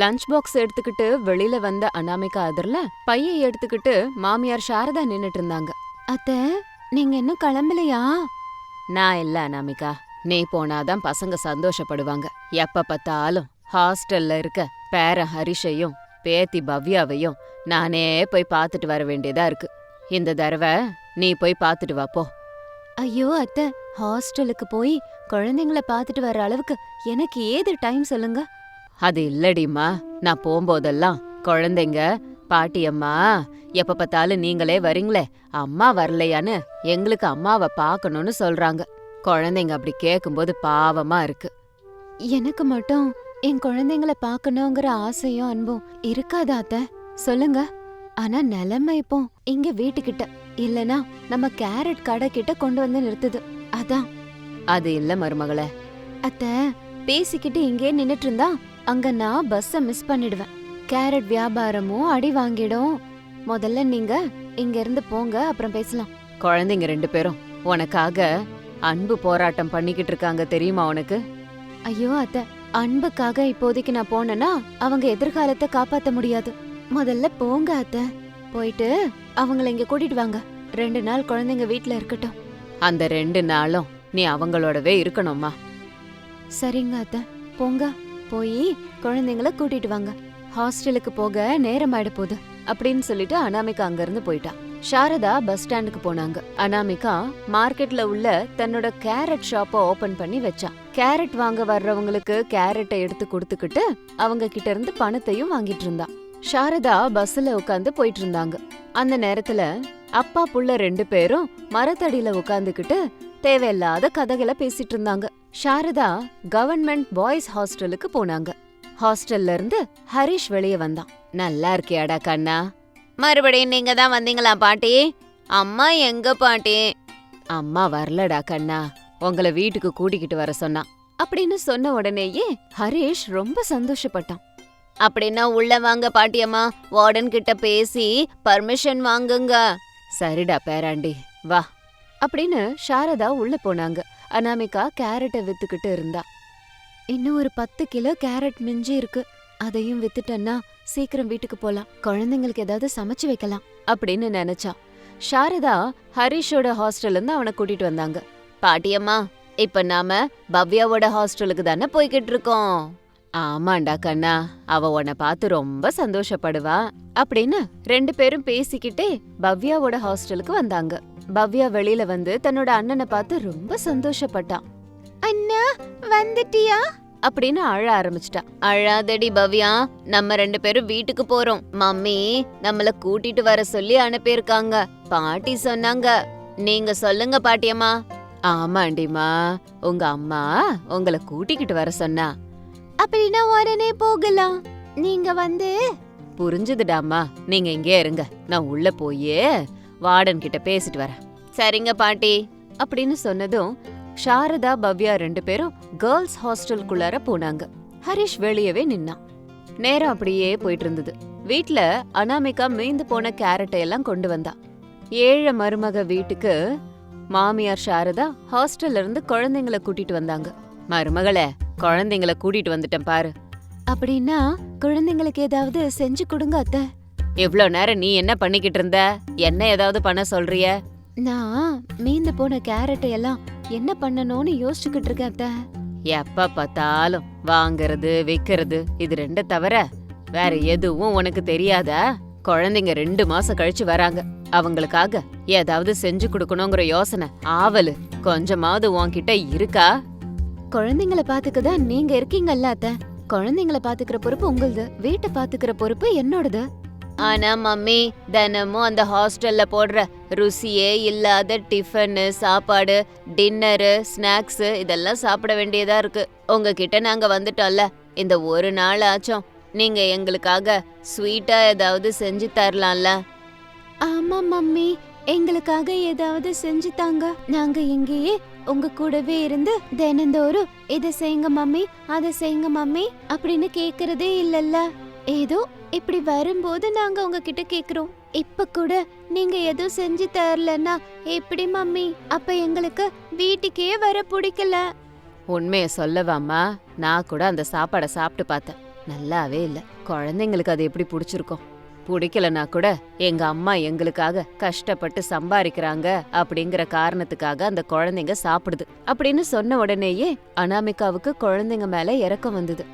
Lunch box எடுத்துக்கிட்டு வெளியில வந்த அனாமிகா அதிர்ல பைய எடுத்துக்கிட்டு மாமியார் சாரதா நின்னுட்டு இருந்தாங்க. அத்த நீங்க இன்னும் கிளம்பலையா? நான் இல்ல அனாமிகா. நீ போனாதான் பசங்க சந்தோஷப்படுவாங்க. எப்ப பார்த்தாலும் ஹாஸ்டல்ல இருக்க பேரன் ஹரிஷையும் பேத்தி பவ்யாவையும் நானே போய் பார்த்துட்டு வர வேண்டியதா இருக்கு. இந்த தடவை நீ போய் பார்த்துட்டு வா போ. ஐயோ அத்தை ஹாஸ்டலுக்கு போய் குழந்தைங்கள பார்த்துட்டு வர அளவுக்கு எனக்கு ஏது டைம் சொல்லுங்க? அது இல்லடிம்மா. நான் போகும்போதெல்லாம் குழந்தைங்க பாட்டியம்மா எப்ப பார்த்தாலும் நீங்களே வரீங்களே அம்மா வரலையான்னு எங்களுக்கு அம்மாவை பார்க்கணும்னு சொல்றாங்க. குழந்தைங்க அப்படி கேட்கும்போது பாவமா இருக்கு. எனக்கு மட்டும் என் குழந்தைங்கள பார்க்கணுங்கிற ஆசையும் அன்பும் இருக்காதா அத்த. சொல்லுங்க. ஆனா நிலைமை இப்போ இங்க வீட்டுக்கிட்ட இல்லனா நம்ம கேரட் கடை கிட்ட கொண்டு வந்து நிறுத்துது. அதான். அது இல்ல மருமகளே. அத்த பேசிக்கிட்டு இங்கே நின்னுட்டு இருந்தா அங்க நான் பஸ்ஸ மிஸ் பண்ணிடுவேன். கேரட் வியாபாரமும் அடி வாங்கிடும். முதல்ல நீங்க இங்க இருந்து போங்க அப்புறம் பேசலாம். குழந்தைங்க ரெண்டு பேரும் உனக்காக அன்பு போராட்டம் பண்ணிக்கிட்டு இருக்காங்க தெரியுமா உனக்கு? ஐயோ அத்த அன்புக்காக இப்போதைக்கு நான் போனேன்னா அவங்க எதிர்காலத்தை காப்பாத்த முடியாது. முதல்ல போங்க அத்த. போயிட்டு அவங்கள இங்க கூட்டிட்டு வாங்க. ரெண்டு நாள் குழந்தைங்க வீட்ல இருக்கட்டும். அந்த ரெண்டு நாளும் நீ அவங்களோடவே இருக்கணும்மா. சரிங்க அத்த. போங்க. போய் குழந்தைங்கள கூட்டிட்டு வாங்க. ஹாஸ்டலுக்கு போக நேரம் ஆயிட போகுது. அப்படின்னு சொல்லிட்டு அனாமிகா அங்கிருந்து போயிட்டா. சாரதா பஸ் ஸ்டாண்டுக்கு போனாங்க. அனாமிகா மார்க்கெட்ல உள்ள தன்னோட கேரட் ஷாப்ப ஓபன் பண்ணி வச்சா. கேரட் வாங்க வர்றவங்களுக்கு கேரட்டை எடுத்து கொடுத்துக்கிட்டு அவங்க கிட்ட இருந்து பணத்தையும் வாங்கிட்டு இருந்தா. சாரதா பஸ்ல உட்காந்து போயிட்டு இருந்தாங்க. அந்த நேரத்துல அப்பா புள்ள ரெண்டு பேரும் மரத்தடியில உட்காந்துக்கிட்டு தேவையில்லாத கதைகளை பேசிட்டு இருந்தாங்க. சாரதா கவர்மெண்ட் பாய்ஸ் ஹாஸ்டலுக்கு போனாங்க. ஹாஸ்டல்ல இருந்து ஹரிஷ் வெளியே வந்தான். நல்லா இருக்கியாடா கண்ணா? மறுபடியும் நீங்க தான் வந்தீங்களா பாட்டி? அம்மா எங்க பாட்டி? அம்மா வரலடா கண்ணா. உங்கள வீட்டுக்கு கூட்டிக்கிட்டு வர சொன்னா அப்படின்னு சொன்ன உடனேயே ஹரிஷ் ரொம்ப சந்தோஷப்பட்டான். அப்படின்னா உள்ள வாங்க பாட்டியம்மா வார்டன் கிட்ட பேசி பர்மிஷன் வாங்குங்க. சரிடா பேராண்டி. வா. அப்படின்னு சாரதா உள்ள போனாங்க. அனாமிகா கேரட்டை வித்துக்கிட்டு இருந்தா. இன்னும் ஒரு பத்து கிலோ கேரட் மிஞ்சி இருக்கு. அதையும் வித்துட்டேன்னா சீக்கிரம் வீட்டுக்கு போலாம். குழந்தைங்களுக்கு ஏதாவது சமைச்சு வைக்கலாம் அப்படின்னு நினைச்சா. சாரதா ஹரிஷோட ஹாஸ்டல்ல இருந்து அவனை கூட்டிட்டு வந்தாங்க. பாட்டியம்மா இப்ப நாம பவ்யாவோட ஹாஸ்டலுக்கு தானே போய்கிட்டு இருக்கோம்? ஆமாண்டா கண்ணா அவ உன்னை பார்த்து ரொம்ப சந்தோஷப்படுவா அப்படின்னு ரெண்டு பேரும் பேசிக்கிட்டே பவ்யாவோட ஹாஸ்டலுக்கு வந்தாங்க. பவ்யா வெளியில வந்து தன்னோட அண்ணனை பார்த்து ரொம்ப சந்தோஷப்பட்டான். அண்ணா வந்துட்டியா? அப்படின்னு அழ ஆரம்பிச்சிட்டா. அழாதடி பவ்யா நம்ம ரெண்டு பேரும் வீட்டுக்கு போறோம். மம்மி நம்மள கூட்டிட்டு வர சொல்லி அனுப்பியிருக்காங்க. பாட்டி சொன்னாங்க. நீங்க சொல்லுங்க பாட்டியம்மா. ஆமாண்டிமா உங்க அம்மா உங்களை கூட்டிக்கிட்டு வர சொன்னா. அப்படின்னா உடனே போகலாம். நீங்க வந்து. புரிஞ்சுதுடாமா நீங்க இங்கே இருங்க. நான் உள்ள போயே வார்டன் கிட்ட பேசிட்டு வரேன். சரிங்க பாட்டி. அப்படின்னு சொன்னதும் சாரதா பவ்யா ரெண்டு பேரும் கேர்ள்ஸ் ஹாஸ்டலுக்குள்ளார போனாங்க. ஹரிஷ் வெளியவே நின்னான். நேரம் அப்படியே போயிட்டு இருந்தது வீட்ல அனாமிகா மீந்து போன கேரட்டை எல்லாம் கொண்டு வந்தா. ஏழை மருமக வீட்டுக்கு மாமியார் சாரதா ஹாஸ்டல்ல இருந்து குழந்தைங்கள கூட்டிட்டு வந்தாங்க. மருமகளே குழந்தைங்கள கூட்டிட்டு வந்துட்டேன் பாரு. அப்படின்னா குழந்தைங்களுக்கு ஏதாவது செஞ்சு கொடுங்க அத்தை. இவ்ளோ நேரம் நீ என்ன பண்ணிக்கிட்டு இருந்த? என்ன ஏதாவது பண்ண சொல்றிய? நான் மீந்து போன கேரட்டை எல்லாம் என்ன பண்ணணும்னு யோசிச்சுக்கிட்டு இருக்கேன் அத்தை. எப்ப பார்த்தாலும் வாங்குறது விக்கிறது இது ரெண்ட தவிர வேற எதுவும் உனக்கு தெரியாதா? குழந்தைங்க ரெண்டு மாசம் கழிச்சு வராங்க. அவங்களுக்காக ஏதாவது செஞ்சு கொடுக்கணுங்கிற யோசனை ஆவலு. கொஞ்சமாவது உன்கிட்ட இருக்கா? குழந்தைங்கள பாத்துக்கதான் நீங்க இருக்கீங்கல்ல அத்த. குழந்தைங்கள பாத்துக்கிற பொறுப்பு உங்களுது. வீட்டை பாத்துக்கிற பொறுப்பு என்னோடது. ஆனா மம்மி தினமும் அந்த ஹாஸ்டல்ல போடுற ருசியே இல்லாத டிஃபனு சாப்பாடு டின்னரு ஸ்நாக்ஸ் இதெல்லாம் சாப்பிட வேண்டியதா இருக்கு. உங்ககிட்ட நாங்க வந்துட்டோம்ல இந்த ஒரு நாள் ஆச்சும் நீங்க எங்களுக்காக ஸ்வீட்டா ஏதாவது செஞ்சு தரலாம்ல? ஆமா மம்மி எங்களுக்காக ஏதாவது செஞ்சு தாங்க. நாங்க இங்கேயே உங்க கூடவே இருந்து தினந்தோறும் இதை செய்யுங்க மம்மி அதை செய்யுங்க மம்மி அப்படின்னு கேக்குறதே இல்லல்ல. ஏதோ இப்படி வரும்போது நாங்க உங்ககிட்ட கேக்குறோம். இப்ப கூட நீங்க எதுவும் செஞ்சு தரலன்னா எப்படி மம்மி? அப்ப எங்களுக்கு வீட்டுக்கே வர பிடிக்கல. உண்மைய சொல்லவாமா நான் கூட அந்த சாப்பாடை சாப்பிட்டு பார்த்தேன். நல்லாவே இல்ல. குழந்தைங்களுக்கு அது எப்படி பிடிச்சிருக்கும்? பிடிக்கலனா கூட எங்க அம்மா எங்களுக்காக கஷ்டப்பட்டு சம்பாதிக்கிறாங்க அப்படிங்கிற காரணத்துக்காக அந்த குழந்தைங்க சாப்பிடுது அப்படின்னு சொன்ன உடனேயே அனாமிகாவுக்கு குழந்தைங்க மேல இறக்கம் வந்தது.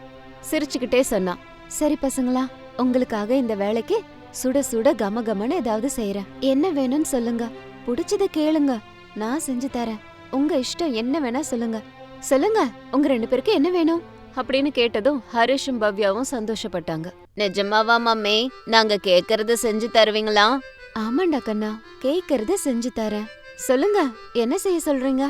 சிரிச்சுக்கிட்டே சொன்னா சரி பசங்களா உங்களுக்காக இந்த வேலைக்கு சுட சுட கம கமன்னு ஏதாவது செய்யறேன் என்ன வேணும்னு சொல்லுங்க. பிடிச்சத கேளுங்க. நான் செஞ்சு தரேன். உங்க இஷ்டம் என்ன வேணா சொல்லுங்க. சொல்லுங்க உங்க ரெண்டு பேருக்கு என்ன வேணும்? அப்படின்னு கேட்டதும் ஹரிஷும் பவ்யாவும் சந்தோஷப்பட்டாங்க. நிஜமாவா மம்மி நாங்க கேக்குறத செஞ்சு தருவீங்களா? ஆமாண்டா கண்ணா கேக்குறத செஞ்சு தரேன். சொல்லுங்க என்ன செய்ய சொல்றீங்க?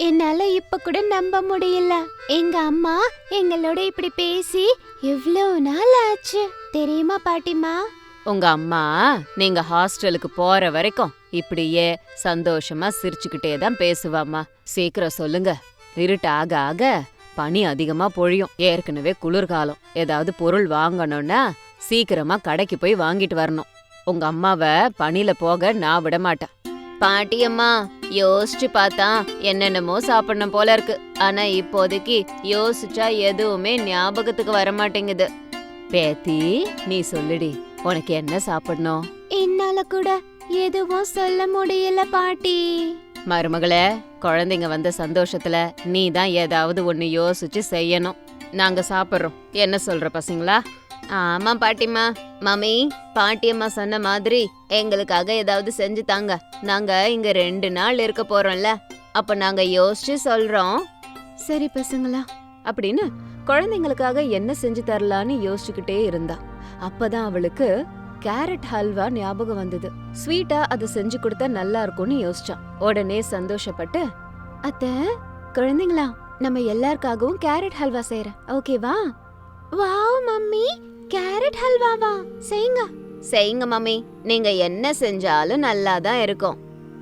என்னால இப்ப கூட நம்ப முடியல. எங்க அம்மா எங்களோட இப்படி பேசி எவ்வளவு நாள் ஆச்சு? தெரியுமா பாட்டிமா உங்க அம்மா நீங்க ஹாஸ்டலுக்கு போற வரைக்கும் இப்படியே சந்தோஷமா சிரிச்சுக்கிட்டே தான் பேசுவாம்மா. சீக்கிரம் சொல்லுங்க. இருட்டு ஆக ஆக பனி அதிகமா பொழியும். ஏற்கனவே குளிர்காலம். ஏதாவது பொருள் வாங்கணும்னா சீக்கிரமா கடைக்கு போய் வாங்கிட்டு வரணும். உங்க அம்மாவை பனில போக நான் விட மாட்டேன் பாட்டியம்மா யோசிச்சு பார்த்தா என்னென்னமோ சாப்பிடணும் போல இருக்கு. ஆனா இப்போதைக்கு யோசிச்சா எதுவுமே ஞாபகத்துக்கு வர மாட்டேங்குது. பேத்தி நீ சொல்லுடி உனக்கு என்ன சாப்பிடணும்? என்னால கூட எதுவும் சொல்ல முடியல பாட்டி. மருமகளே குழந்தைங்க வந்த சந்தோஷத்துல நீ தான் ஏதாவது ஒன்னு யோசிச்சு செய்யணும். நாங்க சாப்பிடுறோம். என்ன சொல்ற பசங்களா? ஆமா பாட்டிமா மம்மி பாட்டியம்மா சொன்ன மாதிரி எங்களுக்காக ஏதாவது செஞ்சு தாங்க. நாங்க இங்க ரெண்டு நாள் இருக்க போறோம்ல. அப்ப நாங்க யோசிச்சு சொல்றோம். சரி பசங்களா. அப்படின்னு குழந்தைங்களுக்காக என்ன செஞ்சு தரலான்னு யோசிச்சுக்கிட்டே இருந்தா. அப்பதான் அவளுக்கு கேரட் ஹல்வா ஞாபகம் வந்தது. ஸ்வீட்டா அதை செஞ்சு கொடுத்தா நல்லா இருக்கும்னு யோசிச்சான். உடனே சந்தோஷப்பட்டு அத்த குழந்தைங்களா நம்ம எல்லாருக்காகவும் கேரட் ஹல்வா செய்யறேன் ஓகேவா? Wow mummy. கேரட் ஹல்வாவா? செய்யுங்க. செய்யுங்க மம்மி. நீங்க என்ன செஞ்சாலும் நல்லா தான் இருக்கும்.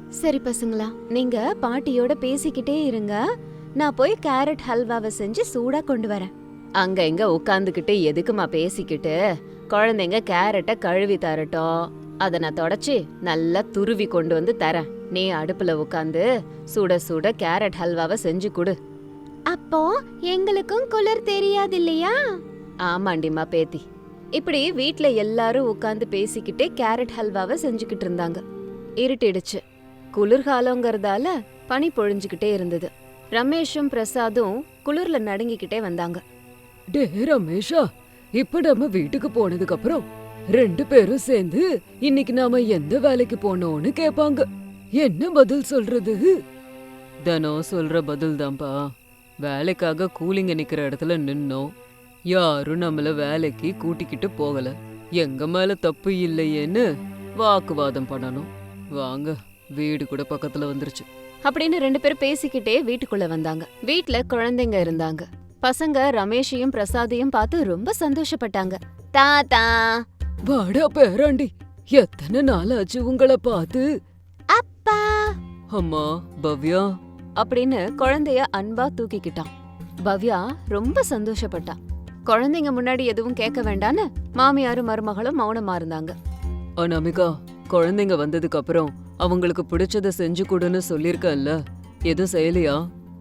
சரி பசங்களா நீங்க பாட்டியோட பேசிக்கிட்டே இருங்க. நான் போய் கேரட் ஹல்வாவை செஞ்சு சூடா கொண்டு வரேன். அங்க இங்க உட்காந்துக்கிட்டு எதுக்குமா பேசிக்கிட்டு? குழந்தைங்க கேரட்டை கழுவி தரட்டும். அத நான் தொடச்சி நல்லா துருவி கொண்டு வந்து தரேன். நீ அடுப்புல உட்காந்து சுட சுட கேரட் ஹல்வாவை செஞ்சு கொடு. அப்போ எங்களுக்கும் குளிர் தெரியாது இல்லையா ஆமாண்டிமா பேத்தி இப்படி வீட்ல எல்லாரும் உட்காந்து பேசிக்கிட்டே கேரட் ஹல்வாவை செஞ்சுக்கிட்டு இருந்தாங்க. இருட்டிடுச்சு. குளிர்காலங்கிறதால பனி பொழிஞ்சுக்கிட்டே இருந்தது. ரமேஷும் பிரசாதும் குளிர்ல நடுங்கிக்கிட்டே வந்தாங்க. டே ரமேஷா இப்ப நம்ம வீட்டுக்கு போனதுக்கு அப்புறம் ரெண்டு பேரும் சேர்ந்து இன்னைக்கு நாம எந்த வேலைக்கு போனோம்னு கேப்பாங்க. என்ன பதில் சொல்றது? தினம் சொல்ற பதில் தான்ப்பா வேலைக்காக கூலிங்க நிக்கிற இடத்துல நின்னோம். யாரும் நம்மள வேலைக்கு கூட்டிக்கிட்டு போகல. எங்க மேல தப்பு இல்லையேன்னு வாக்குவாதம் பண்ணணும். வாங்க வீடு கூட பக்கத்துல வந்துருச்சு. அப்படின்னு ரெண்டு பேரும் பேசிக்கிட்டே வீட்டுக்குள்ள வந்தாங்க. வீட்ல குழந்தைங்க இருந்தாங்க. பசங்க ரமேஷையும் பிரசாதையும் பார்த்து ரொம்ப சந்தோஷப்பட்டாங்க. தாத்தா வாடா பேராண்டி எத்தனை நாள் ஆச்சு உங்களை பார்த்து? அப்பா. அம்மா பவ்யா. அப்படின்னு குழந்தைய அன்பா தூக்கிக்கிட்டான். பவ்யா ரொம்ப சந்தோஷப்பட்டா. குழந்தைங்க முன்னாடி எதுவும் கேட்க வேண்டான்னு மாமியாரும் மருமகளும் மௌனமா இருந்தாங்க. அனாமிகா குழந்தைங்க வந்ததுக்கு அப்புறம் அவங்களுக்கு பிடிச்சத செஞ்சு கொடுன்னு சொல்லிருக்கேன்ல எதுவும் செய்யலையா?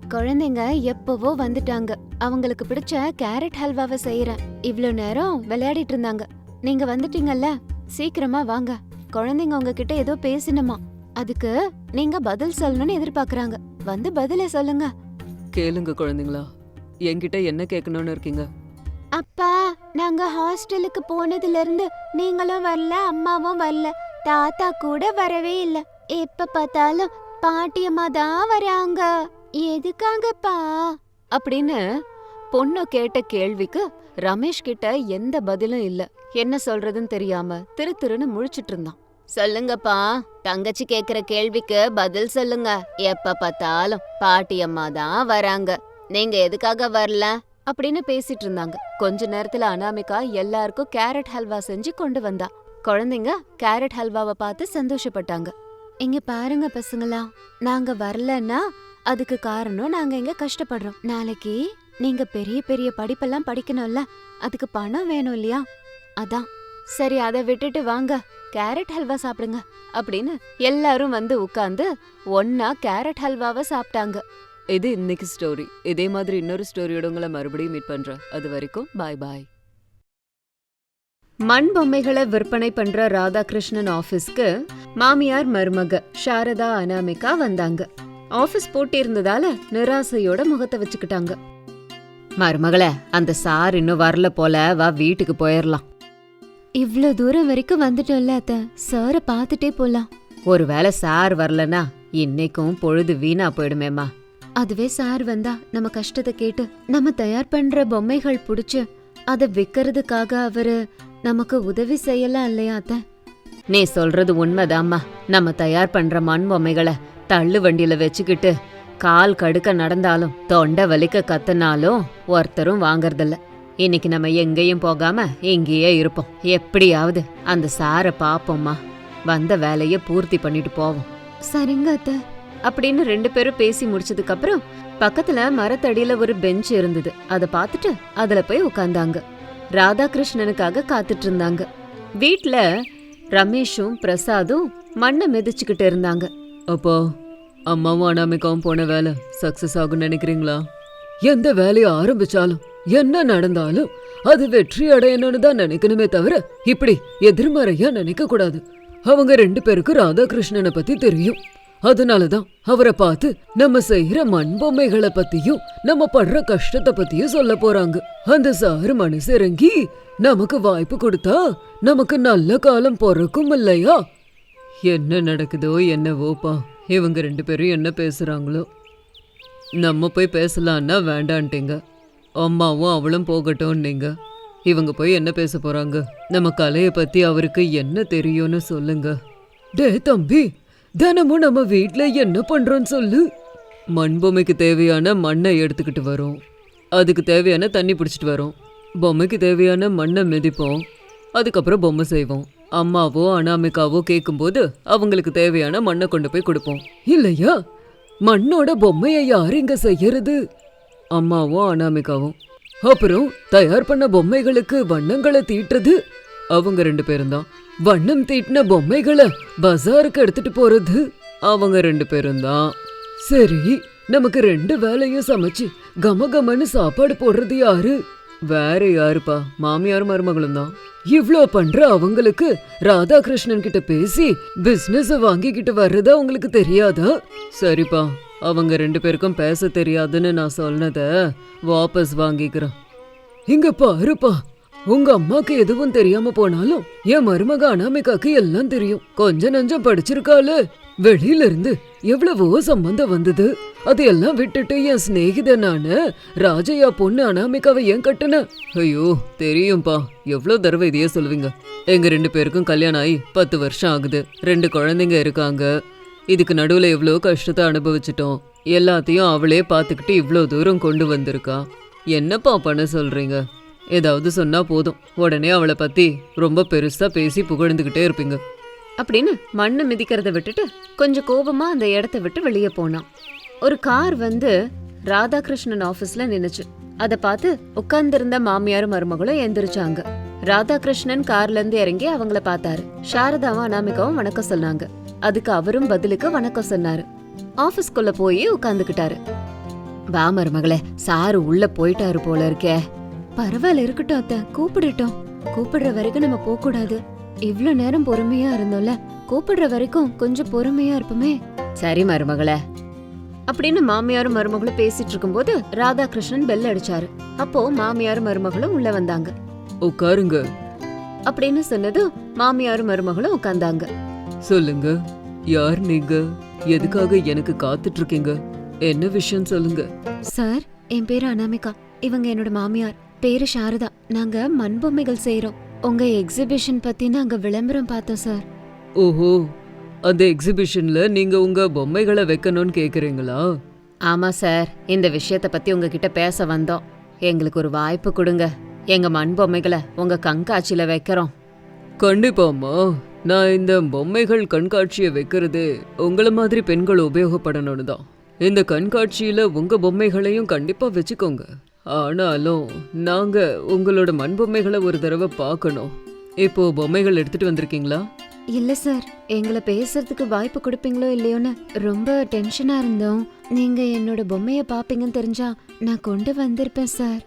குழந்தைங்க எப்பவோ வந்துட்டாங்க. அவங்களுக்கு பிடிச்ச கேரட் ஹல்வாவை செய்யறேன் இவ்ளோ நேரம் விளையாடிட்டு இருந்தாங்க. நீங்க வந்துட்டீங்கல்ல? சீக்கிரமா வாங்க. குழந்தைங்க உங்ககிட்ட ஏதோ பேசணுமா அதுக்கு நீங்க பதில் சொல்லணும்னு எதிர்பார்க்கறாங்க. வந்து பதில சொல்லுங்க. கேளுங்க குழந்தைங்களா. என்கிட்ட என்ன கேட்கணும்னு இருக்கீங்க? அப்பா நாங்க ஹாஸ்டலுக்கு போனதுல இருந்து நீங்களும் வரல அம்மாவும் வரல. தாத்தா கூட வரவே இல்ல. எப்ப பார்த்தாலும் பாட்டியம்மா தான் வராங்க. எதுக்காகப்பா? அப்படின்னு பொண்ணு கேட்ட கேள்விக்கு ரமேஷ் கிட்ட எந்த பதிலும் இல்ல. என்ன சொல்றதுன்னு தெரியாம திரு திருன்னு முழிச்சிட்டு இருந்தான். சொல்லுங்கப்பா தங்கச்சி கேக்குற கேள்விக்கு பதில் சொல்லுங்க. எப்ப பார்த்தாலும் பாட்டியம்மா தான் வராங்க. நீங்க எதுக்காக வரல? அப்படின்னு பேசிட்டு இருந்தாங்க கொஞ்ச நேரத்துல அனாமிகா எல்லாருக்கும் கேரட் ஹல்வா செஞ்சு கொண்டு வந்தா. குழந்தைங்க கேரட் ஹல்வாவை பார்த்து சந்தோஷப்பட்டாங்க. இங்க பாருங்க பசங்களா நாங்க வரலன்னா அதுக்கு காரணம் நாங்க இங்க கஷ்டப்படுறோம். நாளைக்கு நீங்க பெரிய பெரிய படிப்பெல்லாம் படிக்கணும்ல அதுக்கு பணம் வேணும் இல்லையா? அதான். சரி அதை விட்டுட்டு வாங்க. கேரட் ஹல்வா சாப்பிடுங்க அப்படின்னு எல்லாரும் வந்து உட்கார்ந்து ஒன்னா கேரட் ஹல்வாவை சாப்பிட்டாங்க. இது இன்னைக்கு ஸ்டோரி இதே மாதிரி இன்னொரு ஸ்டோரியோட உங்களை மறுபடியும் மீட் பண்றேன். அது வரைக்கும் பாய் பாய் மண் பொம்மைகளை விற்பனை பண்ற ராதாகிருஷ்ணன் ஆபீஸ்க்கு மாமியார் மருமக சாரதா அனாமிகா வந்தாங்க. ஆபீஸ் பூட்டி இருந்ததால நிராசையோட முகத்தை வச்சுக்கிட்டாங்க. மருமகளே அந்த சார் இன்னும் வரல போல. வா வீட்டுக்கு போயிடலாம் இவ்ளோ தூரம் வரைக்கும் வந்துட்டோம்ல அத்த. சார பாத்துட்டே போலாம். ஒருவேளை சார் வரலனா இன்னைக்கும் பொழுது வீணா போயிடுமேம்மா. அதுவே சார் வந்தா நம்ம கஷ்டத்தை கேட்டு நம்ம தயார் பண்ற பொம்மைகள் புடிச்சு அத விக்கிறதுக்காக அவரு நமக்கு உதவி செய்யலாம் இல்லையா அத்த? நீ சொல்றது உண்மைதாம்மா. நம்ம தயார் பண்ற மண் பொம்மைகளை தள்ளு வண்டியில வச்சுக்கிட்டு கால் கடுக்க நடந்தாலும் தொண்டை வலிக்க கத்துனாலும் ஒருத்தரும் வாங்கறதில்ல. இன்னைக்கு நம்ம எங்கேயும் போகாம இங்கேயே இருப்போம். எப்படியாவது அந்த சாரை பாப்போம்மா வந்த வேலைய பூர்த்தி பண்ணிட்டு போவோம். சரிங்க அத்த. அப்படின்னு ரெண்டு பேரும் பேசி முடிச்சதுக்கு அப்புறம் பக்கத்துல மரத்தடியில ஒரு பெஞ்ச் இருந்தது. அத பார்த்துட்டு அதுல போய் உட்கார்ந்தாங்க ராதாகிருஷ்ணனுக்காக காத்துட்டு இருந்தாங்க. வீட்ல ரமேஷும் பிரசாதும் மண்ணை மிதிச்சுக்கிட்டு இருந்தாங்க. அப்போ அம்மாவும் அனாமிக்காவும் போன வேலை சக்சஸ் ஆகும் நினைக்கிறீங்களா? எந்த வேலையை ஆரம்பிச்சாலும் என்ன நடந்தாலும் அது வெற்றி அடையணும்னு தான் நினைக்கணுமே தவிர இப்படி எதிர்மறையா நினைக்க கூடாது அவங்க ரெண்டு பேருக்கும் ராதாகிருஷ்ணனை பத்தி தெரியும். அதனாலதான் அவரை பார்த்து நம்ம செய்யற மண்பொம்மைகளை பத்தியும் நம்ம படுற கஷ்டத்தை பத்தியும் சொல்ல போறாங்க. அந்த சாரு மனசு இறங்கி நமக்கு வாய்ப்பு கொடுத்தா நமக்கு நல்ல காலம் பிறக்கும் இல்லையா? என்ன நடக்குதோ என்னவோப்பா? இவங்க ரெண்டு பேரும் என்ன பேசுறாங்களோ? நம்ம போய் பேசலான்னா வேண்டான்ட்டீங்க. அம்மாவும் அவளும் போகட்டும்னீங்க இவங்க போய் என்ன பேச போறாங்க? நம்ம கலையை பத்தி அவருக்கு என்ன தெரியும்னு சொல்லுங்க. டே தம்பி தினமும் நம்ம வீட்டில் என்ன பண்ணுறோன்னு சொல்லு. மண் பொம்மைக்கு தேவையான மண்ணை எடுத்துக்கிட்டு வரோம். அதுக்கு தேவையான தண்ணி பிடிச்சிட்டு வரோம். பொம்மைக்கு தேவையான மண்ணை மிதிப்போம். அதுக்கப்புறம் பொம்மை செய்வோம். அம்மாவோ அனாமிகாவோ கேட்கும்போது அவங்களுக்கு தேவையான மண்ணை கொண்டு போய் கொடுப்போம். இல்லையா? மண்ணோட பொம்மையை யார் இங்கே செய்யறது? அம்மாவும் அனாமிகாவும் அப்புறம் தயார் பண்ண பொம்மைகளுக்கு வண்ணங்களை தீட்டுறது? அவங்க ரெண்டு பேரும் தான். வண்ணம் தீட்டின பொம்மைகளை பஜாருக்கு எடுத்துட்டு போறது. அவங்க ரெண்டு பேரும் தான். சரி நமக்கு ரெண்டு வேலையும் சமைச்சு கமகமன்னு சாப்பாடு போடுறது யாரு? வேற யாருப்பா? மாமியார் மருமகளும் தான். இவ்ளோ பண்ற அவங்களுக்கு ராதாகிருஷ்ணன் கிட்ட பேசி பிசினஸ் வாங்கிக்கிட்டு வர்றது அவங்களுக்கு தெரியாதா? சரிப்பா அவங்க ரெண்டு பேருக்கும் பேச தெரியாதுன்னு நான் சொன்னத வாபஸ் வாங்கிக்கிறேன். இங்க பாருப்பா உங்க அம்மாக்கு எதுவும் தெரியாம போனாலும் என் மருமக அனாமிகாக்கு எல்லாம் தெரியும். கொஞ்ச நஞ்சம் படிச்சிருக்காளு. வெளியில இருந்து எவ்வளவோ சம்பந்தம் வந்தது. அதையெல்லாம் விட்டுட்டு என் சிநேகிதனான ராஜையா பொண்ணு அனாமிகாவை ஏன் கட்டுன? ஐயோ தெரியும்பா. எவ்வளவு தடவை இதையே சொல்லுவீங்க எங்க ரெண்டு பேருக்கும் கல்யாணம் ஆகி பத்து வருஷம் ஆகுது. ரெண்டு குழந்தைங்க இருக்காங்க. இதுக்கு நடுவுல எவ்வளோ கஷ்டத்தை அனுபவிச்சிட்டோம். எல்லாத்தையும் அவளே பார்த்துக்கிட்டு இவ்வளோ தூரம் கொண்டு வந்திருக்கா. என்னப்பா பண்ண சொல்றீங்க? ஏதாவது சொன்னா போதும். உடனே அவளை பத்தி ரொம்ப பெருசா பேசி புகழ்ந்துகிட்டே இருப்பீங்க. அப்படின்னு மண்ணை மிதிக்கிறத விட்டுட்டு கொஞ்சம் கோபமா அந்த இடத்த விட்டு வெளியே போனான். ஒரு கார் வந்து ராதாகிருஷ்ணன் ஆபீஸ்ல நின்னுச்சு. அதை பார்த்து உட்கார்ந்திருந்த மாமியாரும் மருமகளும் எந்திரிச்சாங்க. ராதாகிருஷ்ணன் கார்ல இருந்து இறங்கி அவங்கள பார்த்தாரு. சாரதாவும் அனாமிகாவும் வணக்கம் சொன்னாங்க. அதுக்கு அவரும் பதிலுக்கு வணக்கம் சொன்னாரு. ஆபீஸ்க்குள்ள போய் உட்காந்துக்கிட்டாரு வா மருமகளே சாரு உள்ள போயிட்டாரு போல இருக்கே. பரவாயில்ல இருக்கட்டும் அத்த. கூப்பிடட்டும். கூப்பிடுற வரைக்கும் நம்ம போக கூடாது இவ்ளோ நேரம் பொறுமையா இருந்தோம்ல. கூப்பிடுற வரைக்கும் கொஞ்சம் பொறுமையா இருப்போமே. சரி மருமகளே. அப்படின்னு மாமியாரும் மருமகளும் பேசிட்டு இருக்கும்போது ராதாகிருஷ்ணன் பெல் அடிச்சாரு. அப்போ மாமியாரும் மருமகளும் உள்ள வந்தாங்க. உட்காருங்க. அப்படின்னு சொன்னதும் மாமியாரும் மருமகளும் உட்கார்ந்தாங்க. சொல்லுங்க. யார் நீங்க? எதுக்காக எனக்கு காத்துட்டு இருக்கீங்க? என்ன விஷயம் சொல்லுங்க? சார் என் பேரு அனாமிகா. இவங்க என்னோட மாமியார். பேரு சாரதா. நாங்க மண்பொம்மைகள் செய்யறோம் உங்க எக்ஸிபிஷன் பத்தி நாங்க விளம்பரம் பார்த்தோம் சார் ஓஹோ. அந்த எக்ஸிபிஷன்ல நீங்க உங்க பொம்மைகளை வைக்கணும்னு கேக்குறீங்களா? ஆமா சார் இந்த விஷயத்த பத்தி உங்ககிட்ட பேச வந்தோம். எங்களுக்கு ஒரு வாய்ப்பு கொடுங்க. எங்க மண் பொம்மைகளை உங்க கண்காட்சியில வைக்கிறோம். கண்டிப்பாம்மா. நான் இந்த பொம்மைகள் கண்காட்சியை வைக்கிறது உங்கள மாதிரி பெண்கள் உபயோகப்படணும்னு தான். இந்த கண்காட்சியில உங்க பொம்மைகளையும் கண்டிப்பா வச்சுக்கோங்க. ஆனாலும் நாங்க உங்களோட மண் பொம்மைகளை ஒரு தடவை பார்க்கணும். இப்போ பொம்மைகள் எடுத்துட்டு வந்திருக்கீங்களா? இல்ல சார். எங்களை பேசுறதுக்கு வாய்ப்பு கொடுப்பீங்களோ இல்லையோன்னு ரொம்ப டென்ஷனா இருந்தோம். நீங்க என்னோட பொம்மைய பாப்பீங்கன்னு தெரிஞ்சா நான் கொண்டு வந்திருப்பேன் சார்.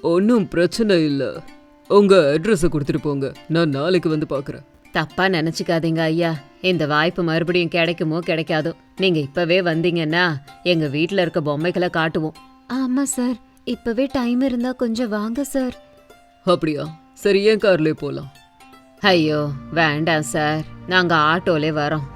ஒன்றும் பிரச்சனை இல்லை. உங்க அட்ரஸ கொடுத்துட்டு போங்க. நான் நாளைக்கு வந்து பாக்குறேன் தப்பா நினைச்சுக்காதீங்க ஐயா. இந்த வாய்ப்பு மறுபடியும் கிடைக்குமோ கிடைக்காதோ. நீங்க இப்பவே வந்தீங்கன்னா எங்க வீட்ல இருக்க பொம்மைகளை காட்டுவோம். ஆமா சார். இப்பவே டைம் இருந்தா கொஞ்சம் வாங்க சார் அப்படியா? சரி ஏன் கார்லயே போலாம்? ஐயோ வேண்டாம் சார் நாங்க ஆட்டோலே வரோம்.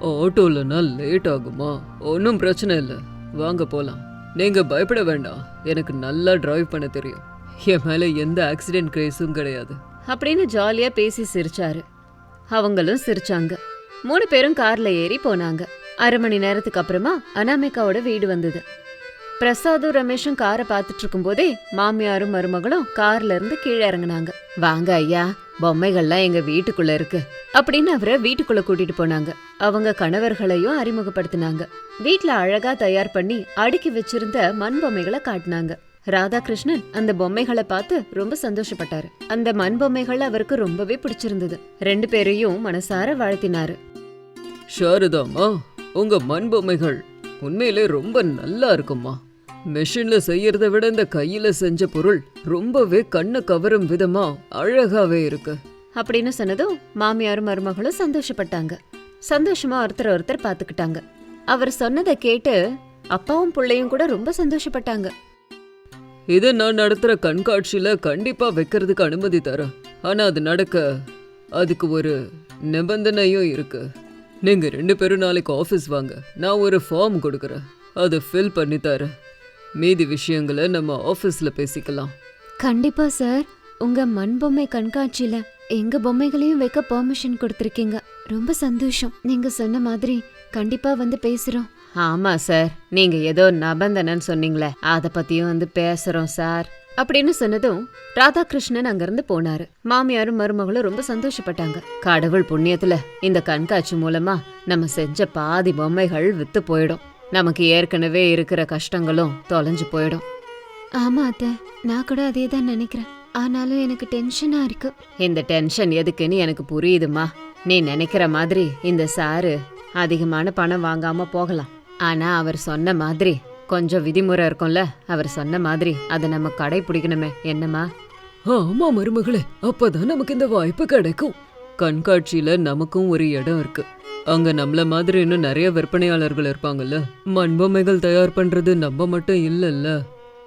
ஆட்டோலனா லேட் ஆகுமா? ஒன்றும் பிரச்சனை இல்லை. வாங்க போலாம். நீங்க பயப்பட வேண்டாம். எனக்கு நல்லா டிரைவ் பண்ண தெரியும். என் மேல எந்த ஆக்சிடென்ட் கேஸும் கிடையாது. அப்படின்னு ஜாலியா பேசி சிரிச்சாரு. அவங்களும் சிரிச்சாங்க. மூணு பேரும் கார்ல ஏறி போனாங்க. அரை மணி நேரத்துக்கு அப்புறமா அனாமிகாவோட வீடு வந்தது. பிரசாதும் ரமேஷும் காரை பார்த்துட்டு இருக்கும்போதே மாமியாரும் மருமகளும் கார்ல இருந்து கீழே இறங்குனாங்க வாங்க ஐயா பொம்மைகள்லாம் எங்க வீட்டுக்குள்ள இருக்கு அப்படின்னு அவரை வீட்டுக்குள்ள கூட்டிட்டு போனாங்க. அவங்க கணவர்களையும் அறிமுகப்படுத்தினாங்க. வீட்ல அழகா தயார் பண்ணி அடுக்கி வச்சிருந்த மண் பொம்மைகளை காட்டினாங்க. ராதாகிருஷ்ணன் அந்த பொம்மைகளை பார்த்து ரொம்ப சந்தோஷப்பட்டாரு. அந்த மண் பொம்மைகள் அவருக்கு ரொம்பவே பிடிச்சிருந்தது. ரெண்டு பேரையும் மனசார வாழ்த்தினாரு. ஷாரதாம்மா உங்க மண் பொம்மைகள் உண்மையிலே ரொம்ப நல்லா இருக்கும்மா. மெஷின்ல செய்யறத விட இந்த கையில செஞ்ச பொருள் ரொம்பவே கண்ணை கவரும் விதமா அழகாவே இருக்கு. அப்படின்னு சொன்னதும் மாமியாரும் மருமகளும் சந்தோஷப்பட்டாங்க. சந்தோஷமா ஒருத்தர் ஒருத்தர் பாத்துக்கிட்டாங்க அவர் சொன்னதை கேட்டு அப்பாவும் பிள்ளையும் கூட ரொம்ப சந்தோஷப்பட்டாங்க. இதை நான் நடத்துற கண்காட்சியில கண்டிப்பா வைக்கிறதுக்கு அனுமதி தரேன். ஆனா அது நடக்க அதுக்கு ஒரு நிபந்தனையும் இருக்கு. நீங்க ரெண்டு பேரும் நாளைக்கு ஆஃபீஸ் வாங்க. நான் ஒரு ஃபார்ம் கொடுக்குறேன். அதை ஃபில் பண்ணி தரேன். மீதி விஷயங்களை நம்ம ஆஃபீஸ்ல பேசிக்கலாம். கண்டிப்பா சார் உங்க மண் பொம்மை கண்காட்சியில எங்க பொம்மைகளையும் வைக்க பெர்மிஷன் கொடுத்திருக்கீங்க. ரொம்ப சந்தோஷம். நீங்க சொன்ன மாதிரி கண்டிப்பா வந்து பேசுறோம். ஆமா சார் நீங்க ஏதோ நிபந்தனைன்னு சொன்னீங்களே. அத பத்தியும் வந்து பேசுறோம் சார் அப்படின்னு சொன்னதும் ராதாகிருஷ்ணன் அங்கிருந்து போனாரு. மாமியாரும் மருமகளும் ரொம்ப சந்தோஷப்பட்டாங்க. கடவுள் புண்ணியத்துல இந்த கண்காட்சி மூலமா நம்ம செஞ்ச பாதி பொம்மைகள் வித்து போயிடும். நமக்கு ஏற்கனவே இருக்கிற கஷ்டங்களும் தொலைஞ்சு போயிடும். ஆமா அத்த நான் கூட அதே தான் நினைக்கிறேன். ஆனாலும் எனக்கு டென்ஷனா இருக்கு. இந்த டென்ஷன் எதுக்குன்னு எனக்கு புரியுதுமா. நீ நினைக்கிற மாதிரி இந்த சாரு அதிகமான பணம் வாங்காம போகலாம். ஆனா அவர் சொன்ன மாதிரி கொஞ்சம் விதிமுறை இருக்கும்ல? அவர் சொன்ன மாதிரி அதை நம்ம கடைபிடிக்கணுமே. என்னம்மா? ஆமா மருமகளே. அப்பதான் நமக்கு இந்த வாய்ப்பு கிடைக்கும். கண்காட்சியில நமக்கும் ஒரு இடம் இருக்கு. அங்க நம்மள மாதிரி இன்னும் நிறைய விற்பனையாளர்கள் இருப்பாங்கல்ல. மண்பொம்மைகள் தயார் பண்றது நம்ம மட்டும் இல்லல்ல.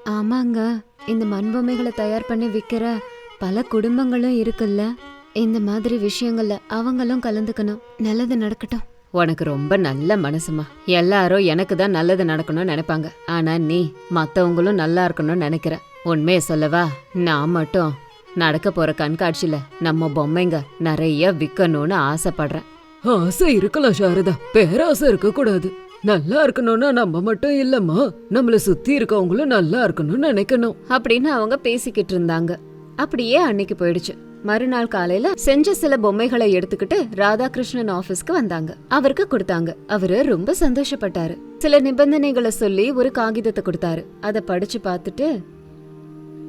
ஆமாங்க. இந்த மண்பொம்மைகளை தயார் பண்ணி விற்கிற பல குடும்பங்களும் இருக்குல்ல. இந்த மாதிரி விஷயங்கள்ல அவங்களும் கலந்துக்கணும். நல்லது நடக்கட்டும். உனக்கு ரொம்ப நல்ல மனசுமா. எல்லாரும் எனக்கு தான் நல்லது நடக்கணும்னு நினைப்பாங்க. ஆனா நீ மத்தவங்களும் நல்லா இருக்கணும்னு நினைக்கிற. உண்மையை சொல்லவா? நான் மட்டும். நடக்க போற கண்காட்சியில நம்ம பொம்மைங்க நிறைய விற்கணும்னு ஆசைப்படுறேன். ஆசை இருக்கலாம் சாரதா. பேராசை இருக்க கூடாது நல்லா இருக்கணும்னா நம்ம மட்டும் இல்லம்மா. நம்மள சுத்தி இருக்கவங்களும் நல்லா இருக்கணும்னு நினைக்கணும். அப்படின்னு அவங்க பேசிக்கிட்டு இருந்தாங்க. அப்படியே அன்னைக்கு போயிடுச்சு. மறுநாள் காலையில செஞ்ச சில பொம்மைகளை எடுத்துக்கிட்டு ராதாகிருஷ்ணன் ஆபீஸ்க்கு வந்தாங்க. அவருக்கு கொடுத்தாங்க. அவரு ரொம்ப சந்தோஷப்பட்டாரு. சில நிபந்தனைகளை சொல்லி ஒரு காகிதத்தை கொடுத்தாரு. அதை படிச்சு பார்த்துட்டு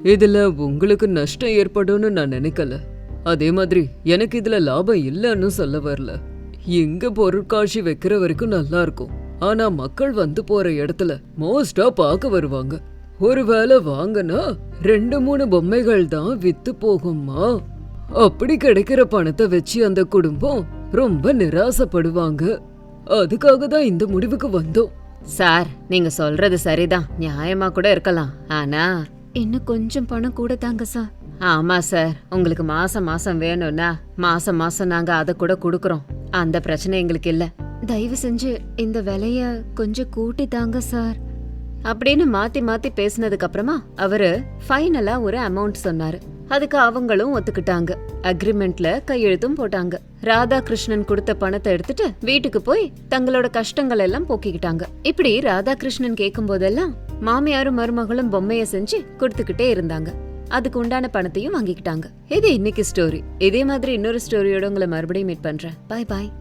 இதுல உங்களுக்கு நஷ்டம் ஏற்படும்னு நான் நினைக்கல. அதே மாதிரி எனக்கு இதுல லாபம் இல்லைன்னு சொல்ல வரல. எங்க பொருட்காட்சி வைக்கிற வரைக்கும் நல்லா இருக்கும். ஆனா மக்கள் வந்து போற இடத்துல மோஸ்டா பார்க்க வருவாங்க. ஒருவேளை வாங்கினா ரெண்டு மூணு பொம்மைகள் தான் வித்து போகுமா? அப்படி கிடைக்கிற பணத்தை வச்சு அந்த குடும்பம் ரொம்ப நிராசப்படுவாங்க. அதுக்காக தான் இந்த முடிவுக்கு வந்தோம். சார் நீங்க சொல்றது சரிதான். நியாயமா கூட இருக்கலாம். ஆனா இன்னும் கொஞ்சம் பணம் கூட தாங்க சார். ஆமா சார். உங்களுக்கு மாசம் மாசம் வேணும்னா மாசம் மாசம் நாங்க அதை கூட குடுக்கறோம். அந்த பிரச்சனை எங்களுக்கு இல்ல. தயவு செஞ்சு இந்த விலைய கொஞ்சம் கூட்டி தாங்க சார். அப்படின்னு மாத்தி மாத்தி பேசினதுக்கு அப்புறமா அவரு ஃபைனலா ஒரு அமௌண்ட் சொன்னாரு. அதுக்கு அவங்களும் ஒத்துக்கிட்டாங்க. அக்ரிமெண்ட்ல கையெழுத்தும் போட்டாங்க. ராதாகிருஷ்ணன் கொடுத்த பணத்தை எடுத்துட்டு வீட்டுக்கு போய் தங்களோட கஷ்டங்கள் எல்லாம் போக்கிக்கிட்டாங்க. இப்படி ராதாகிருஷ்ணன் கேட்கும் போதெல்லாம் மாமியாரும் மருமகளும் பொம்மைய செஞ்சு கொடுத்துக்கிட்டே இருந்தாங்க. அதுக்கு உண்டான பணத்தையும் வாங்கிக்கிட்டாங்க. இது இன்னைக்கு ஸ்டோரி இதே மாதிரி இன்னொரு ஸ்டோரியோட உங்களை மறுபடியும் மீட் பண்றேன். பாய் பாய்